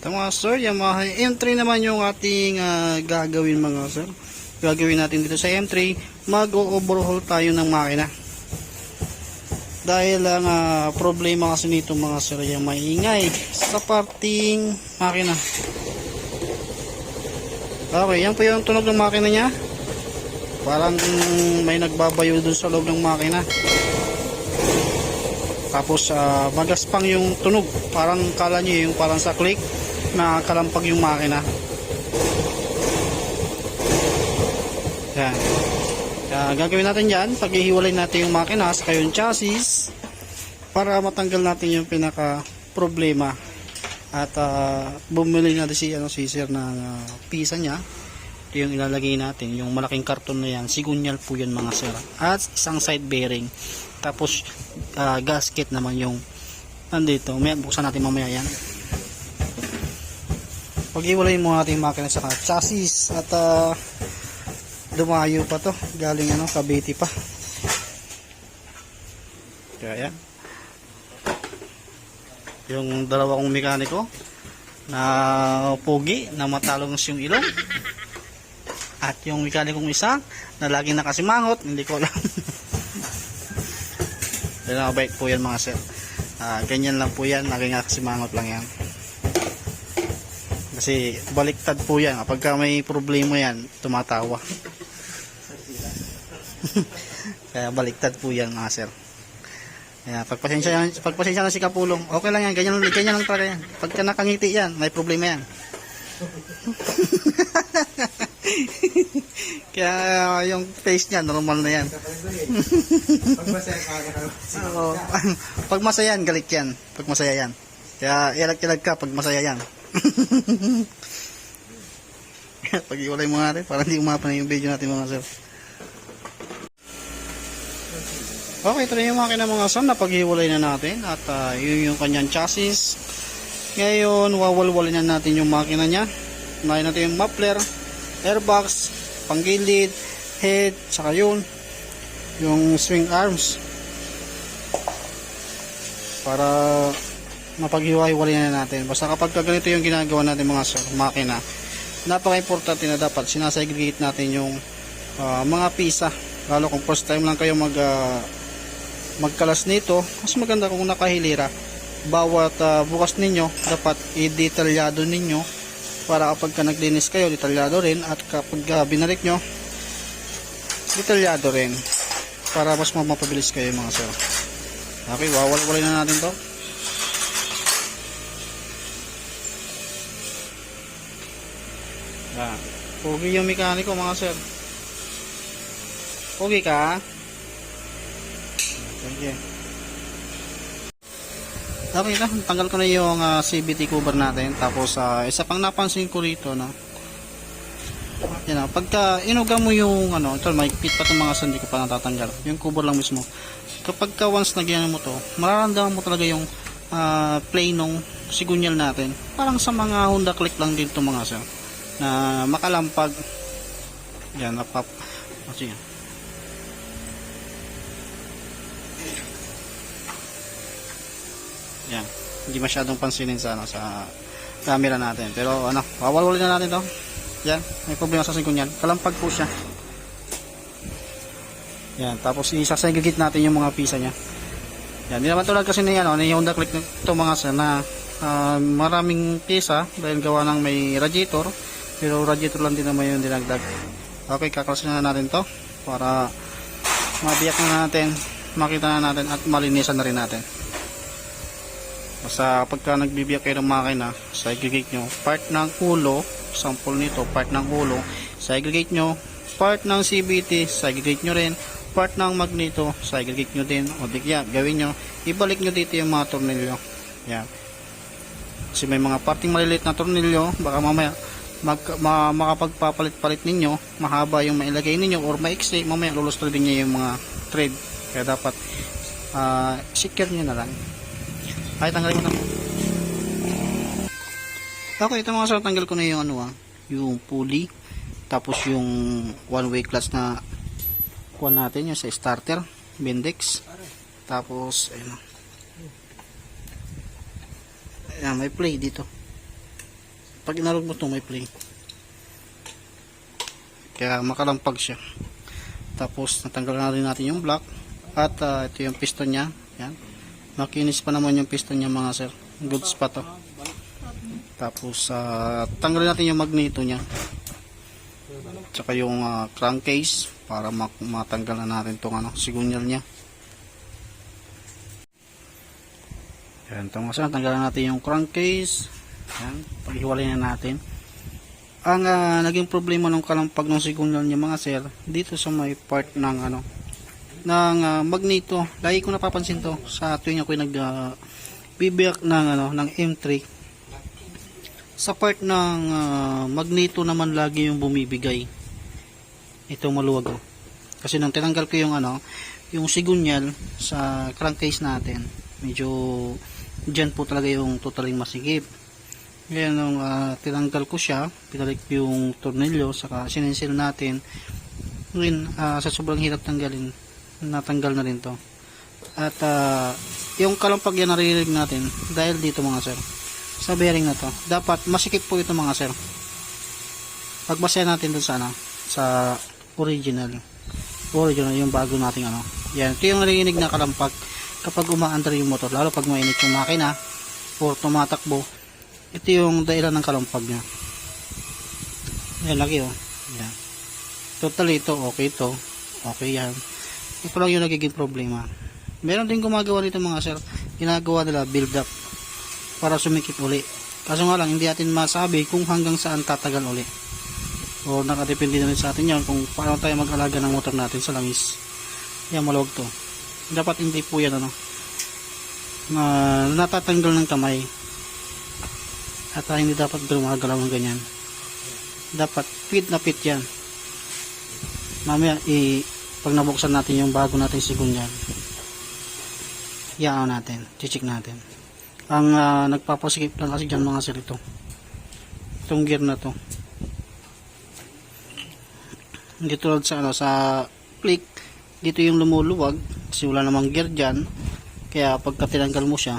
Ito mga sir, Yamaha M3 naman yung ating ah, gagawin mga sir. Gagawin natin dito sa M3, mag-overhaul tayo ng makina. Dahil ang ah, problema kasi nito mga sir, yung maingay sa parting makina. Okay, yan po yung tunog ng makina niya. Parang may nagbabayo dun sa loob ng makina. Tapos ah, magaspang yung tunog. Parang kala nyo yung parang sa click na kalampag yung makina. Yan. Kaya gagawin natin yan, paghihiwalay natin yung makina sa yung chassis para matanggal natin yung pinaka problema at ah, bumili natin si ano si sir ng ah, pisa niya ito yung ilalagay natin yung malaking karton na yan sigunyal po yan mga sir at isang side bearing tapos ah, gasket naman yung nandito. May buksan natin mamaya yan. Pag-iwalay mo natin yung makina sa chassis at ah, dumayo pa to. Galing ano Cavite pa. Kaya yan. Yung dalawa kong mekaniko na pogi na matalong yung ilong. At yung mekanikong isa na laging nakasimangot hindi ko alam Yan ang bike po yan mga sir. Ah, ganyan lang po yan. Laging nakasimangot lang yan. Kasi baliktad po yan. Kapag ka may problema yan tumatawa. Kaya baliktad po yan mga sir. Kaya pagpasensya, yan- pagpasensya na si Kapulong okay lang yan. Ganyan, ganyan lang talaga yan. Pagka nakangiti yan may problema yan kaya yung face niya normal na yan Pag masaya ka, Oo. pag yan, galit yan. Pag masaya yan. Kaya ilag-ilag ka pag masaya yan. pag iwalay mo natin, para hindi umapa na yung video natin mga sir. Okay, ito na yung makina mga sir na paghiwalay na natin at ah, yun yung kanyang chassis. Ngayon, wawalwalin na natin yung makina niya. Unahin natin yung muffler, airbox, panggilid, head, saka yun, yung swing arms para mapaghiwa-hiwalay na natin. Basta kapag ka ganito yung ginagawa natin mga sir, makina, napaka-importante na dapat sinasegregate natin yung ah, mga pisa. Lalo kung first time lang kayo mag ah, magkalas nito, mas maganda kung nakahilira. Bawat ah, bukas ninyo, dapat i-detalyado ninyo para kapag ka naglinis kayo, detalyado rin at kapag ah, binalik nyo, detalyado rin para mas mapabilis kayo mga sir. Okay, wawal-walay na natin to. Yan. Pogi yung mekaniko mga sir. Pogi ka? Sige. Okay na, tanggal ko na yung ah, CVT cover natin. Tapos ah, isa pang napansin ko rito na yan na, pagka inuga mo yung ano, ito mahigpit pa itong mga sandi ko pa natatanggal. Yung cover lang mismo. Kapag ka once nagyan mo to, mararamdaman mo talaga yung ah, play nung sigunyal natin. Parang sa mga Honda Click lang din itong mga sir. Na makalampag. Yan, napap. O, sige. Yan. Hindi masyadong pansinin sa ano sa camera natin. Pero ano, wawalwalin na natin to. Yan, may problema sa singkong yan. Kalampag po siya. Yan, tapos isasegregate natin yung mga pisa niya. Yan, di naman tulad kasi ni ano, ni Honda Click ito mga sa na ah, maraming pisa dahil gawa ng may radiator. Pero radiator lang din naman yung dinagdag. Okay, kaklasin na natin to para mabiyak na natin, makita na natin at malinisan na rin natin. Basta pagka nagbibiyak kayo ng makina, segregate nyo part ng ulo, sample nito, part ng ulo, segregate nyo, part ng CBT, segregate nyo rin, part ng magneto, segregate nyo din, o di kaya, gawin nyo, ibalik nyo dito yung mga tornilyo. Yan. Kasi may mga parting maliliit na tornilyo, baka mamaya, mag, ma, makapagpapalit-palit ninyo, mahaba yung mailagay ninyo, or maiksi, mamaya lulustrodin nyo yung mga thread. Kaya dapat, ah, secure nyo na lang. Ay, tanggalin ko na. Okay, ito mga sir, tanggal ko na yung ano ah, yung pulley. Tapos yung one way clutch na kuha natin yung sa starter, Bendix. Tapos, ayun. Ayan, may play dito. pag inarog mo to may play kaya makalampag siya tapos natanggal na rin natin yung block at ah, ito yung piston niya yan makinis pa naman yung piston niya mga sir. Goods pa to. Tapos ah, tanggalin natin yung magneto niya. Tsaka yung ah, crankcase para mak- matanggal na natin tong ano sigunyal niya. Yan mga sir. Tanggalan natin yung crankcase. Yan paghiwalay na natin. Ang ah, naging problema ng kalampag ng sigunyal niya mga sir dito sa may part ng ano ng ah, magneto. Lagi ko napapansin to sa tuwing ako nag uh, bibiyak ng ano ng M3 sa part ng ah, magneto naman lagi yung bumibigay. Ito maluwag oh. kasi nung tinanggal ko yung ano yung sigunyal sa crankcase natin medyo dyan po talaga yung totaling masigip. Ngayon nung ah, tinanggal ko siya pinalik yung tornilyo saka sinensil natin. Rin ah, sa sobrang hirap tanggalin natanggal na rin to. At ah, yung kalampag yan naririnig natin dahil dito mga sir sa bearing na to dapat masikip po ito mga sir. Pagbasaya natin dun sa ano sa original. Original yung bago nating ano. Yan ito yung narinig na kalampag kapag umaandar yung motor lalo pag mainit yung makina or tumatakbo. Ito yung dahilan ng kalampag niya. Yan lagi oh. Yan. Totally ito okay ito. Okay yan ito lang yung nagiging problema. Meron din gumagawa nito mga sir. Ginagawa nila build up para sumikip uli. Kaso nga lang hindi natin masabi kung hanggang saan tatagal uli. O nakadepende na rin sa atin yan kung paano tayo mag-alaga ng motor natin sa langis. Yan maluwag to. Dapat hindi po yan ano na natatanggal ng kamay. At ah, hindi dapat gumagalaw ng ganyan. Dapat fit na fit yan. Mamaya i pag nabuksan natin yung bago natin sigunyan iaan natin chichik natin. Ang ah, nagpapasikip lang kasi dyan mga sir ito. Itong gear na to. Hindi tulad sa ano sa click dito yung lumuluwag kasi wala namang gear dyan. Kaya pagka tinanggal mo siya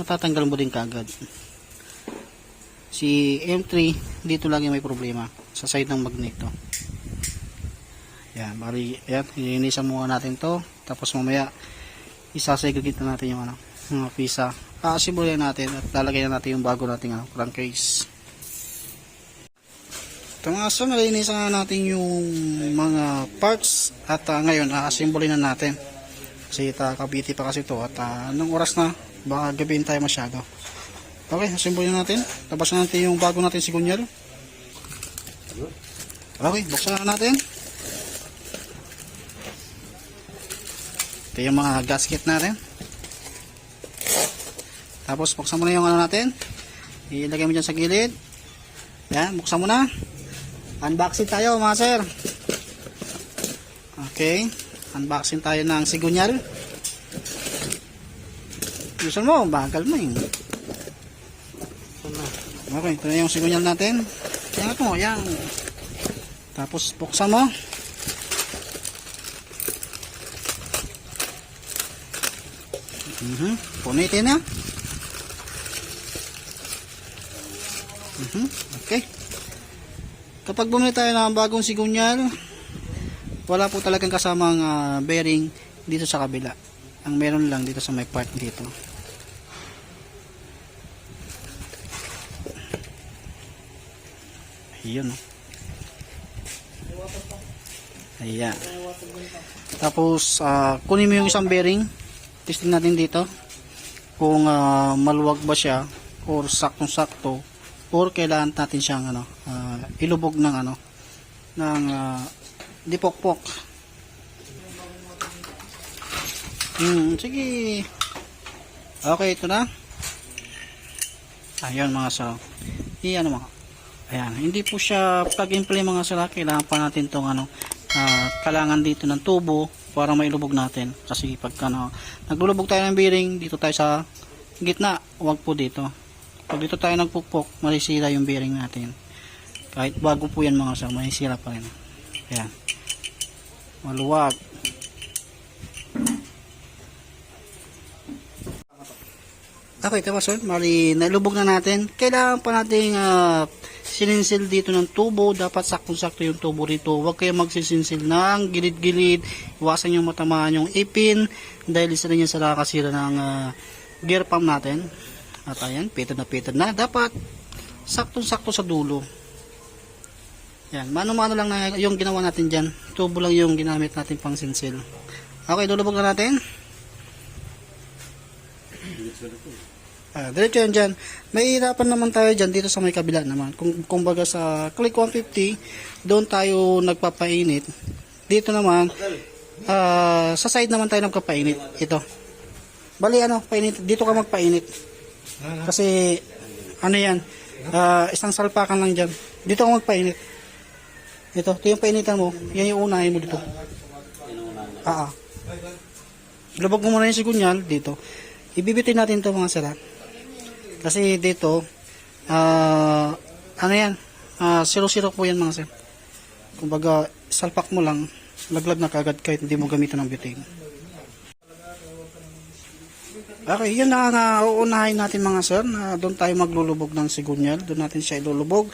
natatanggal mo din kagad si M3 dito lagi may problema sa side ng magneto yan bali yan ilinisan muna natin to. Tapos mamaya isasegregate na natin yung ano mga pisa. Aasibulan natin at lalagay na natin yung bago nating ano, crankcase ito nga so nalinisan na natin yung mga parts at ah, ngayon aasimbolin na natin. Kasi kakabiti pa kasi to at ah, anong oras na baka gabihin tayo masyado. Okay asimbolin natin. Labas na natin yung bago natin sigunyal okay buksan na natin ito yung mga gasket natin. Tapos buksan mo na yung ano natin. Ilagay mo dyan sa gilid. Yan buksan mo na. Unboxing tayo mga sir. Okay. Unboxing tayo ng sigunyal. Gusto mo? Bagal mo yun. Okay ito na yung sigunyal natin. Yan ito yan. Tapos buksan mo Mhm. Punitin na. Mhm. Okay. Kapag bumili tayo ng bagong sigunyal, wala po talagang kasamang ah, bearing dito sa kabila. Ang meron lang dito sa may part dito. Ayun. oh. Ayan. Tapos, ah, kunin mo yung isang bearing. Testing natin dito. Kung ah, maluwag ba siya or saktong-sakto or kailangan natin siyang ano, ah, ilubog ng ano ng ah, dipokpok. Hmm, sige. Okay, ito na. Ayun mga sa. Iyan mga. Ayan, hindi po siya plug and mga sala. Kailangan pa natin tong ano, ah, kailangan dito ng tubo para mailubog natin. Kasi pagka ano, naglulubog tayo ng bearing, dito tayo sa gitna, huwag po dito. Pag dito tayo nagpukpok, masisira yung bearing natin. Kahit bago po yan mga sala, masisira pa rin. Ayan. Maluwag. Okay, sir. Mali, nailubog na natin. Kailangan pa nating ah, sininsil dito ng tubo. Dapat saktong-sakto yung tubo rito. Huwag kayo magsisinsil ng gilid-gilid. Iwasan yung matamaan yung ipin. Dahil isa rin yan sa nakakasira ng ah, gear pump natin. At ayan, pitad na pitad na. Dapat saktong-sakto sa dulo. Yan, mano-mano lang na yung ginawa natin dyan. Tubo lang yung ginamit natin pang sinsil. Okay, lulubog na natin. Ah, diretso yan dyan. May hirapan naman tayo dyan dito sa may kabila naman. Kung kumbaga sa click 150, doon tayo nagpapainit. Dito naman, ah, sa side naman tayo nagpapainit. Ito. Bali ano, painit. Dito ka magpainit. Kasi, ano yan, ah, isang salpakan lang dyan. Dito ka magpainit. Ito, ito yung painitan mo. Yan yung unahin mo dito. Ah, ah. Lubog mo muna yung sigunyal dito. Ibibitin natin to mga sala. Kasi dito, ah, ano yan, ah, zero-zero po yan mga sir. Kumbaga, salpak mo lang, laglag na kagad kahit hindi mo gamitan ng butane. Okay, yun na nga uunahin natin mga sir na doon tayo maglulubog ng sigunyal. Doon natin siya ilulubog.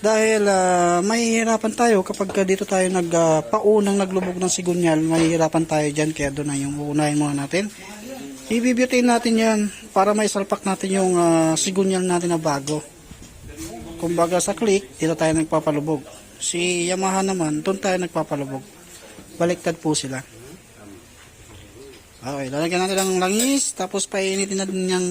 Dahil ah, mahihirapan tayo kapag ka dito tayo nagpaunang naglubog ng sigunyal, mahihirapan tayo dyan kaya doon na yung uunahin muna natin. Ibibitin natin yan para may salpak natin yung ah, sigunyal natin na bago. Kumbaga sa click, dito tayo nagpapalubog. Si Yamaha naman, doon tayo nagpapalubog. Baliktad po sila. Okay, lalagyan natin ng langis, tapos painitin natin yung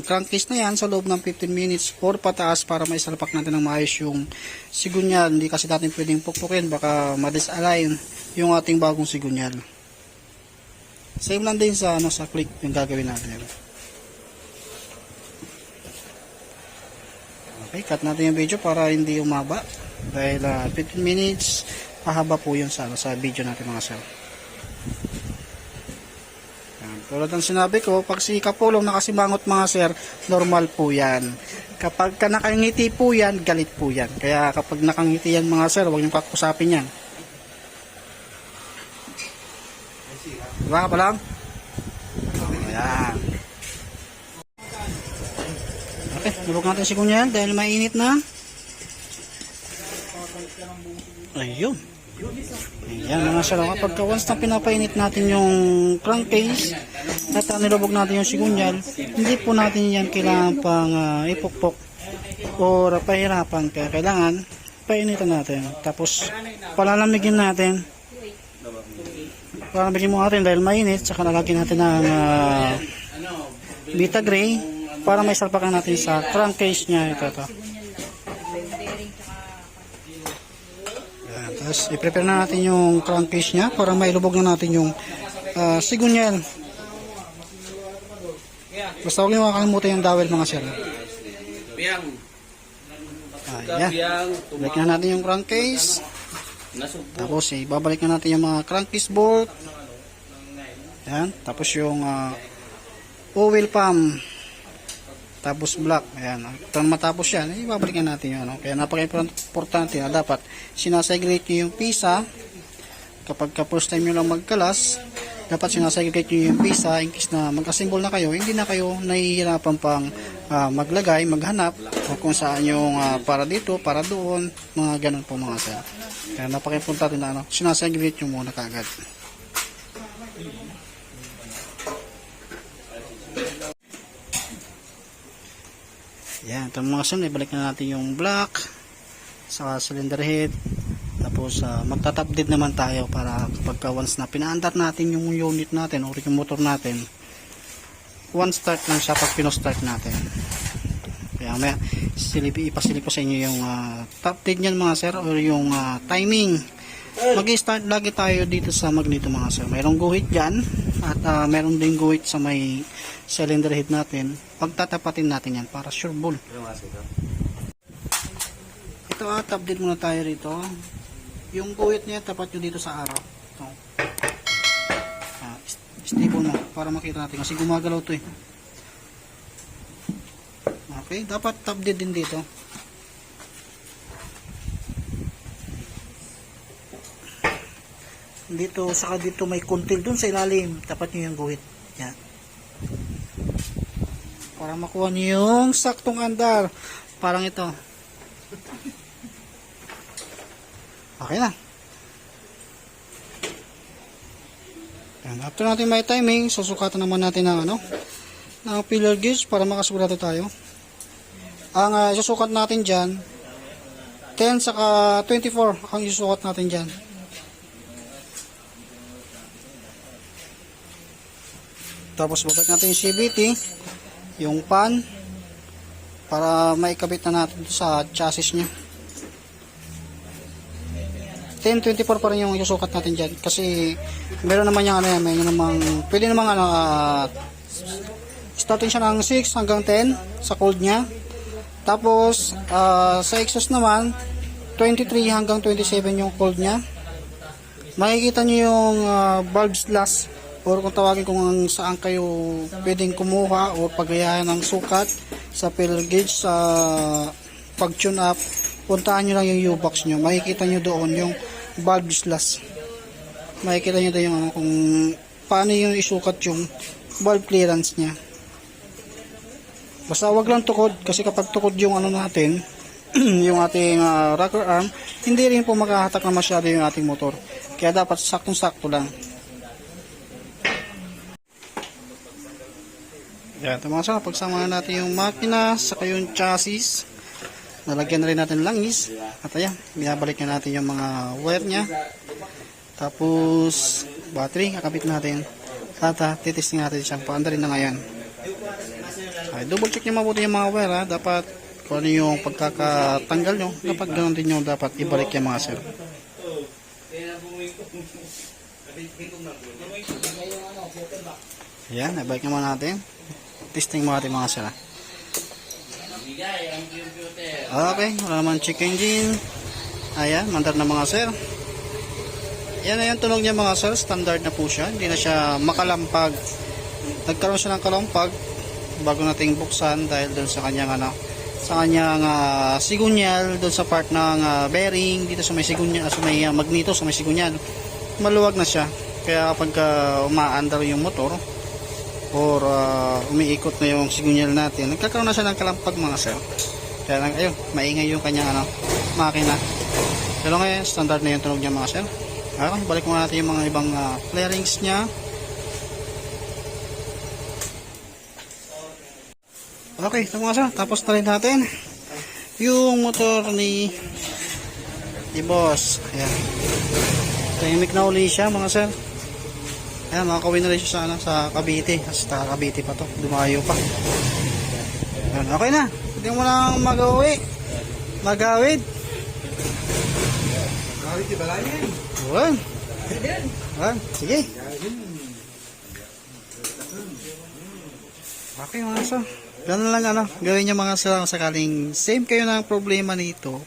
crankcase na yan sa loob ng 15 minutes or pataas para may salpak natin ng maayos yung sigunyal. Hindi kasi natin pwedeng pukpukin, baka ma-disalign yung ating bagong sigunyal. Same lang din sa ano sa click yung gagawin natin. Okay, cut natin yung video para hindi umaba. Dahil ah, 15 minutes, pahaba po yun sa, ano, sa video natin mga sir. Yan. Tulad ng sinabi ko, pag si Kapulong nakasimangot mga sir, normal po yan. Kapag ka nakangiti po yan, galit po yan. Kaya kapag nakangiti yan mga sir, huwag niyong kakusapin yan. Diba ka pa lang? Okay, nulog natin si Kunyel dahil mainit na. Ayun. Ayan mga sir, kapag ka once na pinapainit natin yung crankcase at uh, nilubog natin yung sigunyal, hindi po natin yan kailangan pang uh, ipukpok or pahirapan. Kaya kailangan painitan natin. Tapos palalamigin natin palamigin mo natin dahil mainit saka nalagyan natin ng uh, Vita Gray para may salpakan natin sa crankcase niya ito, ito. Ayan, tapos i-prepare na natin yung crankcase niya para mailubog na natin yung uh, sigunyal basta huwag niyo makakalimutan yung dowel mga sir. Ayan. Balik na natin yung crankcase tapos eh, babalik na natin yung mga crankcase bolt. Ayan tapos yung uh, oil pump tapos block ayan. Ito matapos yan eh, babalik na natin yun ano? kaya napaka-importante na dapat sinasegregate nyo yung pisa. Kapag ka first time nyo lang magkalas dapat sinasegregate nyo yung pisa in case na mag-assemble na kayo hindi na kayo nahihirapan pang ah, maglagay, maghanap o kung saan yung ah, para dito, para doon mga ganun po mga sir. Kaya napaka-importante na ano, sinasegregate nyo muna kagad Yan, ito mga sun, ibalik na natin yung block sa cylinder head. Tapos uh, magtatap dead naman tayo para kapag ka once na pinaandar natin yung unit natin o yung motor natin, one start lang siya pag pino-start natin. Kaya may silip, ipasilip ko sa inyo yung uh, top dead niyan mga sir or yung ah, timing. Mag-start lagi tayo dito sa magneto mga sir. Mayroong guhit dyan at uh, mayroong din guhit sa may cylinder head natin. Pagtatapatin natin yan para sure ball. Ito ah, top dead muna tayo rito. Yung guhit niya tapat nyo dito sa araw. Ito. Ah, stable mo para makita natin kasi gumagalaw to eh. Okay, dapat dead din dito. Dito, saka dito may kuntil dun sa ilalim. Tapat nyo yung guhit. Yan. Para makuha niyo yung saktong andar. Parang ito. Okay na. Yan. After natin may timing, susukatan naman natin ng ano, ng pillar gauge para makasigurado tayo. Ang uh, susukat natin dyan, 10 saka 24 ang isusukat natin dyan. Tapos babalik natin yung CVT, yung pan, para maikabit na natin sa chassis niya. 1024 pa rin yung isusukat natin dyan. Kasi meron naman yung ano yan, may namang pwede namang ano ah, starting siya ng 6 hanggang 10 sa cold niya. Tapos ah, sa exhaust naman 23 hanggang 27 yung cold niya. Makikita niyo yung ah, bulb slash or kung tawagin kung saan kayo pwedeng kumuha o pagayahan ng sukat sa pillar gauge sa pag tune up puntaan nyo lang yung U-box nyo. Makikita nyo doon yung bulb slash makikita nyo doon yung ano, kung paano yung isukat yung bulb clearance nya basta wag lang tukod kasi kapag tukod yung ano natin yung ating ah, rocker arm hindi rin po makahatak na masyado yung ating motor. Kaya dapat saktong sakto lang yan tumasa pagsama natin yung makina saka yung chassis. Nalagyan na rin natin langis. At ayan binabalik na natin yung mga wire nya tapos battery kakabit natin. At uh, titesting natin siyang paanda rin na ngayon. Ay, double check nyo mabuti yung mga wire ha dapat kung ano yung pagkakatanggal nyo dapat ganun din yung dapat ibalik yung mga sir. Ayan ibalik naman natin testing mo natin mga computer. Okay, wala naman check engine. Ayan, mandar na mga sir. Yan na yung tunog niya mga sir, standard na po siya. Hindi na siya makalampag. Nagkaroon siya ng kalampag bago nating buksan dahil doon sa kanyang ano, sa kanyang ah, sigunyal, doon sa part ng ah, bearing, dito sa may sigunyal, sa may ah, magneto, sa may sigunyal. Maluwag na siya. Kaya kapag uh, umaandar yung motor, or uh, umiikot na yung sigunyal natin, nagkakaroon na siya ng kalampag mga sir. Kaya lang, ayun, maingay yung kanyang ano, makina. Pero ngayon, standard na yung tunog niya mga sir. Okay, balik muna natin yung mga ibang uh, flarings niya. Okay, ito mga sir, tapos na rin natin yung motor ni ni boss. Ayan. Tahimik na uli siya mga sir. Ayan, makakawin na rin siya sa, ano, sa Cavite. Kasi sa Cavite pa to. Dumayo pa. Ayan, okay na. Hindi mo lang mag-uwi. Magawid. Kawit di balayan. Ayan. Ayan, sige. Okay mga sir. Ganun lang ano. Gawin niyo mga sir sakaling same kayo ng problema nito.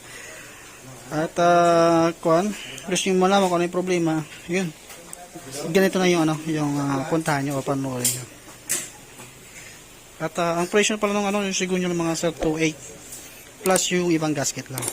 At uh, kuan, gusto niyo malaman kung ano yung problema. Yun. Ganito na yung ano, yung uh, puntahan niyo o panoorin niyo. At uh, ang presyo pala ng ano, yung sigun niyo ng mga sir 28 plus yung ibang gasket lang.